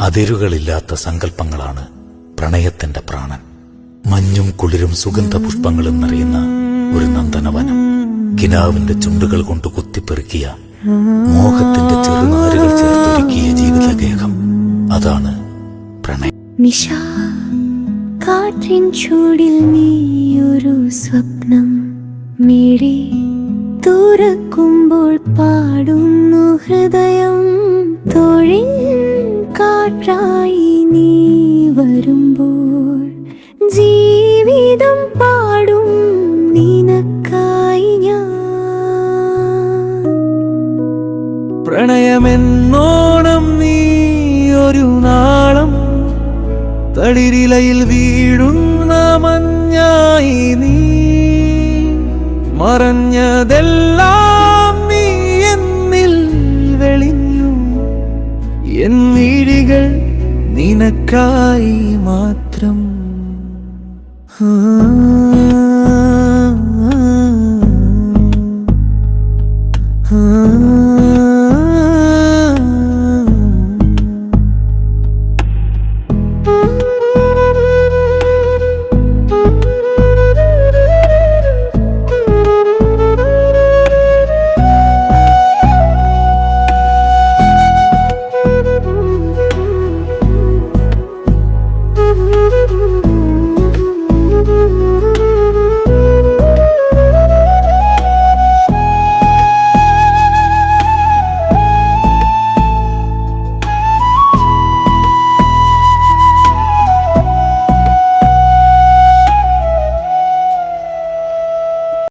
അതിരുകളില്ലാത്ത സങ്കല്പങ്ങളാണ് പ്രണയത്തിന്റെ പ്രാണൻ. മഞ്ഞും കുളിരും സുഗന്ധ പുഷ്പങ്ങളും നിറയുന്ന ഒരു നന്ദനവനം. കിനാവിന്റെ ചുണ്ടുകൾ കൊണ്ട് കുത്തിപ്പെറുക്കിയ മോഹത്തിന്റെ ചെറുനാരുകൾ ചേർത്തൊരുക്കിയ ജീവിതഗേഹം. അതാണ് പ്രണയം. നിശ കാറ്റിൻ ചൂടിൽ നീയൊരു സ്വപ്നം മിഴി തുറക്കുമ്പോൾ പാടുന്നു ഹൃദയം. കാറ്റായി നീ വരുമ്പോൾ ജീവിതം പാടും നിനക്കായി ഞാൻ. പ്രണയമെന്നോണം നീ ഒരു നാളം തളിരിലയിൽ വീഴുന്ന മഞ്ഞായി നീ. മറഞ്ഞതെല്ലാം മിഴികൾ നിനക്കായി മാത്രം. ആ